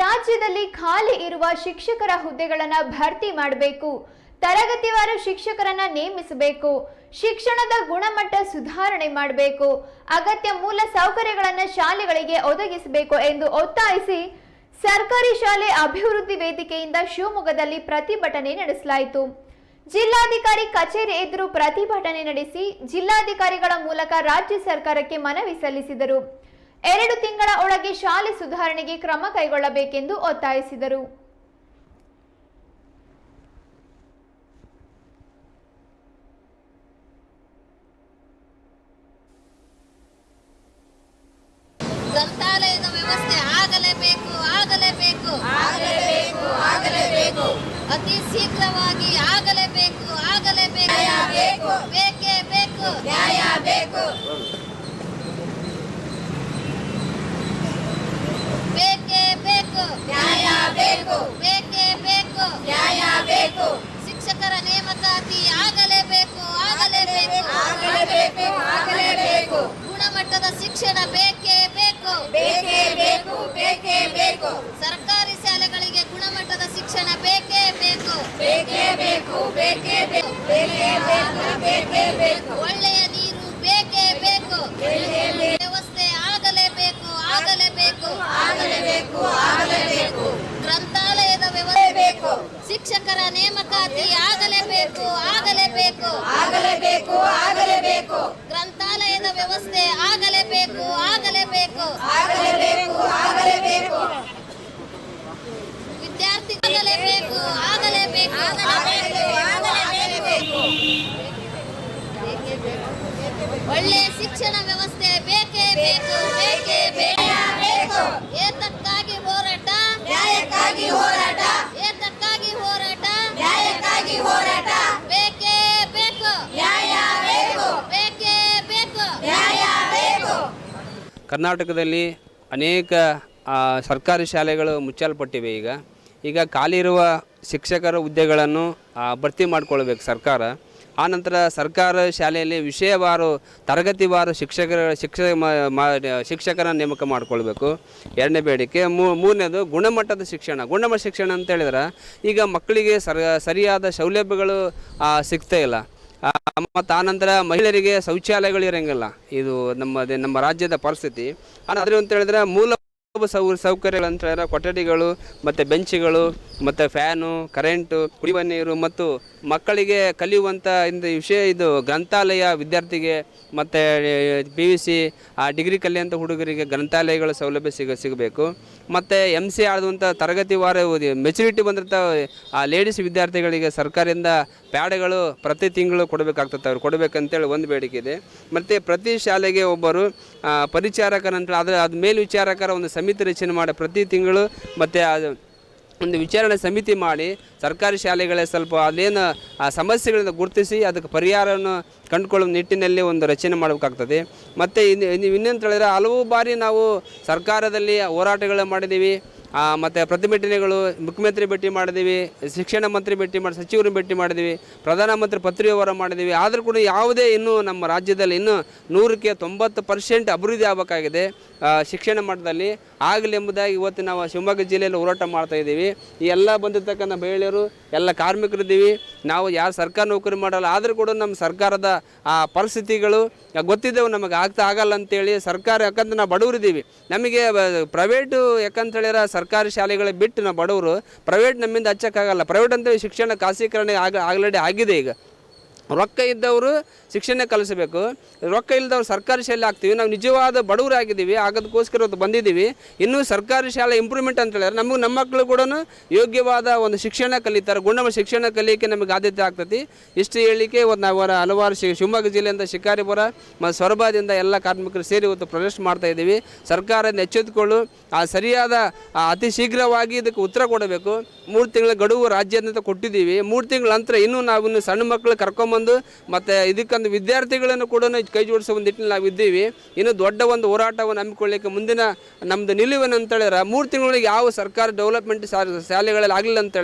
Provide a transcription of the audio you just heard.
ರಾಜ್ಯದಲ್ಲಿ ಖಾಲಿ ಇರುವ ಶಿಕ್ಷಕರ ಹುದ್ದೆಗಳನ್ನು ಭರ್ತಿ ಮಾಡಬೇಕು. ತರಗತಿವಾರ ಶಿಕ್ಷಕರನ್ನ ನೇಮಿಸಬೇಕು. ಶಿಕ್ಷಣದ ಗುಣಮಟ್ಟ ಸುಧಾರಣೆ ಮಾಡಬೇಕು. ಅಗತ್ಯ ಮೂಲ ಸೌಕರ್ಯಗಳನ್ನು ಶಾಲೆಗಳಿಗೆ ಒದಗಿಸಬೇಕು ಎಂದು ಒತ್ತಾಯಿಸಿ ಸರ್ಕಾರಿ ಶಾಲೆ ಅಭಿವೃದ್ಧಿ ವೇದಿಕೆಯಿಂದ ಶಿವಮೊಗ್ಗದಲ್ಲಿ ಪ್ರತಿಭಟನೆ ನಡೆಸಲಾಯಿತು. ಜಿಲ್ಲಾಧಿಕಾರಿ ಕಚೇರಿ ಎದುರು ಪ್ರತಿಭಟನೆ ನಡೆಸಿ ಜಿಲ್ಲಾಧಿಕಾರಿಗಳ ಮೂಲಕ ರಾಜ್ಯ ಸರ್ಕಾರಕ್ಕೆ ಮನವಿ ಸಲ್ಲಿಸಿದರು. ಎರಡು ತಿಂಗಳ ಒಳಗೆ ಶಾಲೆ ಸುಧಾರಣೆಗೆ ಕ್ರಮ ಕೈಗೊಳ್ಳಬೇಕೆಂದು ಒತ್ತಾಯಿಸಿದರು. ಗ್ರಂಥಾಲಯದ ವ್ಯವಸ್ಥೆ ಆಗಲೇಬೇಕು ಆಗಲೇಬೇಕು ಆಗಲೇಬೇಕು ಆಗಲೇಬೇಕು. ಅತಿ ಶೀಘ್ರವಾಗಿ ಆಗಲೇಬೇಕು ಆಗಲೇಬೇಕು. ಬೇಕು. ಬೇಕೇ. ಬೇಕು ನ್ಯಾಯ ಬೇಕೇ ಬೇಕು ನ್ಯಾಯ ಬೇಕು ಬೇಕೇ. ಬೇಕು ನ್ಯಾಯ ಬೇಕು ಶಿಕ್ಷಕರ ನೇಮಕಾತಿ ಆಗಲೇಬೇಕು ಆಗಲೇಬೇಕು. ಆಗಲೇಬೇಕು ಆಗಲೇಬೇಕು. ಗುಣಮಟ್ಟದ ಶಿಕ್ಷಣ ಬೇಕೇ ಬೇಕು. ಬೇಕೇ ಬೇಕು ಬೇಕೇ ಬೇಕು. ಸರ್ಕಾರಿ ಶಾಲೆಗಳಿಗೆ ಗುಣಮಟ್ಟದ ಶಿಕ್ಷಣ ಬೇಕೇ ಬೇಕು ಬೇಕೇ. ಬೇಕು ಬೇಕೇ ಬೇಕು ಬೇಕೇ. ಬೇಕು ಬೇಕೇ ಬೇಕು ಒಳ್ಳೆಯ ನೀರು ಬೇಕೇ ಬೇಕು ಬೇಕೇ ಬೇಕು. ವ್ಯವಸ್ಥೆ ಆಗಲೇಬೇಕು ಆಗಲೇಬೇಕು ಆಗಲೇಬೇಕು ಆಗಲೇಬೇಕು ಗ್ರಂಥಾಲಯದ ವ್ಯವಸ್ಥೆ ಬೇಕು ಶಿಕ್ಷಕರ ನೇಮಕಾತಿ ಆಗಲೇಬೇಕು ಆಗಲೇಬೇಕು. ಆಗಲೇಬೇಕು ಆಗಲೇಬೇಕು. ಗ್ರಂಥಾಲಯದ ವ್ಯವಸ್ಥೆ ಕರ್ನಾಟಕದಲ್ಲಿ ಅನೇಕ ಆ, ಸರ್ಕಾರಿ ಶಾಲೆಗಳು ಮುಚ್ಚಲ್ಪಟ್ಟಿವೆ ಈಗ. ಈಗ ಖಾಲಿ ಇರುವ ಶಿಕ್ಷಕರ ಹುದ್ದೆಗಳನ್ನು ಆ, ಭರ್ತಿ ಮಾಡಿಕೊಳ್ಬೇಕು ಸರ್ಕಾರ. ಆನಂತರ ಸರ್ಕಾರ ಶಾಲೆಯಲ್ಲಿ ವಿಷಯವಾರು ತರಗತಿವಾರು ಶಿಕ್ಷಕರ ಶಿಕ್ಷಕ ಶಿಕ್ಷಕರ ನೇಮಕ ಮಾಡಿಕೊಳ್ಬೇಕು. ಎರಡನೇ ಬೇಡಿಕೆ. ಮೂರನೇದು ಗುಣಮಟ್ಟದ ಶಿಕ್ಷಣ. ಗುಣಮಟ್ಟ ಶಿಕ್ಷಣ ಅಂತ ಹೇಳಿದ್ರೆ ಈಗ ಮಕ್ಕಳಿಗೆ ಸರ ಸರಿಯಾದ ಸೌಲಭ್ಯಗಳು ಆ, ಸಿಗ್ತಾ ಇಲ್ಲ. ಮತ್ತು ಆನಂತರ ಮಹಿಳೆಯರಿಗೆ ಶೌಚಾಲಯಗಳು ಇರೋಂಗಿಲ್ಲ. ಇದು ನಮ್ಮದೇ ನಮ್ಮ ರಾಜ್ಯದ ಪರಿಸ್ಥಿತಿ. ಆದರೆ ಅಂತ ಹೇಳಿದ್ರೆ ಮೂಲ ಸೌ, ಸೌಕರ್ಯಗಳು ಅಂತ ಹೇಳಿದ್ರೆ ಕೊಠಡಿಗಳು, ಮತ್ತು ಬೆಂಚ್ಗಳು, ಮತ್ತು ಫ್ಯಾನು, ಕರೆಂಟು, ಕುಡಿಯುವ ನೀರು, ಮತ್ತು ಮಕ್ಕಳಿಗೆ ಕಲಿಯುವಂಥ ಇಂದು ವಿಷಯ ಇದು ಗ್ರಂಥಾಲಯ ವಿದ್ಯಾರ್ಥಿಗೆ, ಮತ್ತು ಪಿ ಯು ಸಿ ಆ ಡಿಗ್ರಿ ಕಲಿಯುವಂಥ ಹುಡುಗರಿಗೆ ಗ್ರಂಥಾಲಯಗಳ ಸೌಲಭ್ಯ ಸಿಗ, ಸಿಗಬೇಕು. ಮತ್ತು ಎಂ ಸಿ ಆದಂಥ ತರಗತಿ ವಾರ ಮೆಚುರಿಟಿ ಬಂದಿರ್ತ ಆ ಲೇಡೀಸ್ ವಿದ್ಯಾರ್ಥಿಗಳಿಗೆ ಸರ್ಕಾರದಿಂದ ಪ್ಯಾಡ್ಗಳು ಪ್ರತಿ ತಿಂಗಳು ಕೊಡಬೇಕಾಗ್ತದೆ ಅವ್ರು ಕೊಡಬೇಕಂತೇಳಿ ಒಂದು ಬೇಡಿಕೆ ಇದೆ. ಮತ್ತು ಪ್ರತಿ ಶಾಲೆಗೆ ಒಬ್ಬರು ಪರಿಚಾರಕರಂತ ಅದರ ಅದ ಮೇಲ್ವಿಚಾರಕರ ಒಂದು ಸಮಿತಿ ರಚನೆ ಮಾಡಿ ಪ್ರತಿ ತಿಂಗಳು ಮತ್ತು ಅದು ಒಂದು ವಿಚಾರಣೆ ಸಮಿತಿ ಮಾಡಿ ಸರ್ಕಾರಿ ಶಾಲೆಗಳೇ ಸ್ವಲ್ಪ ಅದೇನು ಆ, ಸಮಸ್ಯೆಗಳನ್ನು ಗುರುತಿಸಿ ಅದಕ್ಕೆ ಪರಿಹಾರವನ್ನು ಕಂಡುಕೊಳ್ಳುವ ನಿಟ್ಟಿನಲ್ಲಿ ಒಂದು ರಚನೆ ಮಾಡಬೇಕಾಗ್ತದೆ. ಮತ್ತು ಇನ್ನು ಇನ್ನೇನು ಹೇಳಿದ್ರೆ ಹಲವು ಬಾರಿ ನಾವು ಸರ್ಕಾರದಲ್ಲಿ ಹೋರಾಟಗಳನ್ನು ಮಾಡಿದ್ದೀವಿ. ಮತ್ತು ಪ್ರತಿಭಟನೆಗಳು ಮುಖ್ಯಮಂತ್ರಿ ಭೇಟಿ ಮಾಡಿದ್ದೀವಿ, ಶಿಕ್ಷಣ ಮಂತ್ರಿ ಭೇಟಿ ಮಾಡಿ ಸಚಿವರು ಭೇಟಿ ಮಾಡಿದ್ದೀವಿ, ಪ್ರಧಾನಮಂತ್ರಿ ಪತ್ರಿಕೆಯವರ ಮಾಡಿದ್ದೀವಿ. ಆದರೂ ಕೂಡ ಯಾವುದೇ ಇನ್ನೂ ನಮ್ಮ ರಾಜ್ಯದಲ್ಲಿ ಇನ್ನೂ ನೂರಕ್ಕೆ ತೊಂಬತ್ತು ಪರ್ಸೆಂಟ್ ಅಭಿವೃದ್ಧಿ ಆಗಬೇಕಾಗಿದೆ ಶಿಕ್ಷಣ ಮಟ್ಟದಲ್ಲಿ. ಆಗಲಿ ಎಂಬುದಾಗಿ ಇವತ್ತು ನಾವು ಶಿವಮೊಗ್ಗ ಜಿಲ್ಲೆಯಲ್ಲಿ ಹೋರಾಟ ಮಾಡ್ತಾ ಇದ್ದೀವಿ. ಈ ಎಲ್ಲ ಬಂದಿರ್ತಕ್ಕಂಥ ಮಹಿಳೆಯರು, ಎಲ್ಲ ಕಾರ್ಮಿಕರಿದ್ದೀವಿ ನಾವು ಯಾರು ಸರ್ಕಾರ ನೌಕರಿ ಮಾಡಲ್ಲ, ಆದರೂ ಕೂಡ ನಮ್ಮ ಸರ್ಕಾರದ, ಆ, ಪರಿಸ್ಥಿತಿಗಳು ಗೊತ್ತಿದ್ದೆವು, ನಮಗೆ ಆಗ್ತಾ ಆಗಲ್ಲ ಅಂತೇಳಿ ಸರ್ಕಾರ ಯಾಕಂದ್ರೆ ನಾವು ಬಡವರಿದ್ದೀವಿ. ನಮಗೆ ಪ್ರೈವೇಟು ಯಾಕಂತ ಸರ್ಕಾರಿ ಶಾಲೆಗಳ ಬಿಟ್ಟು ನಾವು ಬಡವರು ಪ್ರೈವೇಟ್ ನಮ್ಮಿಂದ ಹಚ್ಚೋಕ್ಕಾಗಲ್ಲ. ಪ್ರೈವೇಟ್ ಅಂತ ಶಿಕ್ಷಣ ಖಾಸಗೀಕರಣ ಆಗ ಆಲ್ರೆಡಿ ಆಗಿದೆ ಈಗ. ರೊಕ್ಕ ಇದ್ದವರು ಶಿಕ್ಷಣ ಕಲಿಸಬೇಕು. ರೊಕ್ಕ ಇಲ್ಲದವ್ರು ಸರ್ಕಾರಿ ಶಾಲೆ ಹಾಕ್ತೀವಿ. ನಾವು ನಿಜವಾದ ಬಡವರಾಗಿದ್ದೀವಿ. ಆಗೋದಕ್ಕೋಸ್ಕರ ಇವತ್ತು ಬಂದಿದ್ದೀವಿ. ಇನ್ನೂ ಸರ್ಕಾರಿ ಶಾಲೆ ಇಂಪ್ರೂವ್ಮೆಂಟ್ ಅಂತ ಹೇಳಿದ್ರೆ ನಮಗೆ ನಮ್ಮ ಮಕ್ಕಳು ಕೂಡ ಯೋಗ್ಯವಾದ ಒಂದು ಶಿಕ್ಷಣ ಕಲಿತಾರೆ. ಗುಣಮ ಶಿಕ್ಷಣ ಕಲಿಯಕ್ಕೆ ನಮಗೆ ಆದ್ಯತೆ ಆಗ್ತೈತಿ. ಇಷ್ಟು ಹೇಳಲಿಕ್ಕೆ ಇವತ್ತು ನಾವು ಹಲವಾರು ಶಿವಮೊಗ್ಗ ಜಿಲ್ಲೆಯಿಂದ ಶಿಕಾರಿಪುರ ಮತ್ತು ಸೊರಬದಿಂದ ಎಲ್ಲ ಕಾರ್ಮಿಕರು ಸೇರಿ ಇವತ್ತು ಪ್ರೊಟೆಸ್ಟ್ ಮಾಡ್ತಾ ಇದ್ದೀವಿ. ಸರ್ಕಾರದಿಂದ ಎಚ್ಚೆತ್ತುಕೊಳ್ಳು. ಆ ಸರಿಯಾದ ಅತಿ ಶೀಘ್ರವಾಗಿ ಇದಕ್ಕೆ ಉತ್ತರ ಕೊಡಬೇಕು. ಮೂರು ತಿಂಗಳ ಗಡುವು ರಾಜ್ಯಾದ್ಯಂತ ಕೊಟ್ಟಿದ್ದೀವಿ. ಮೂರು ತಿಂಗಳ ನಂತರ ಇನ್ನೂ ನಾವು ಇನ್ನು ಸಣ್ಣ ಮಕ್ಕಳು ಕರ್ಕೊಂಬಂದು ಮತ್ತು ಇದಕ್ಕೊಂದು ವಿದ್ಯಾರ್ಥಿಗಳನ್ನು ಕೂಡ ಕೈ ಜೋಡಿಸುವ ಒಂದು ನಿಟ್ಟಿನಲ್ಲಿ ನಾವು ಇದ್ದೀವಿ. ಇನ್ನು ದೊಡ್ಡ ಒಂದು ಹೋರಾಟವನ್ನು ಹಮ್ಮಿಕೊಳ್ಳಿಕ್ಕೆ ಮುಂದಿನ ನಮ್ಮದು ನಿಲುವೇನಂತ ಹೇಳಿದ್ರೆ ಮೂರು ತಿಂಗಳಿಗೆ ಯಾವ ಸರ್ಕಾರ ಡೆವಲಪ್ಮೆಂಟ್ ಶಾಲೆಗಳಲ್ಲಿ ಆಗಲಿಲ್ಲ ಅಂತ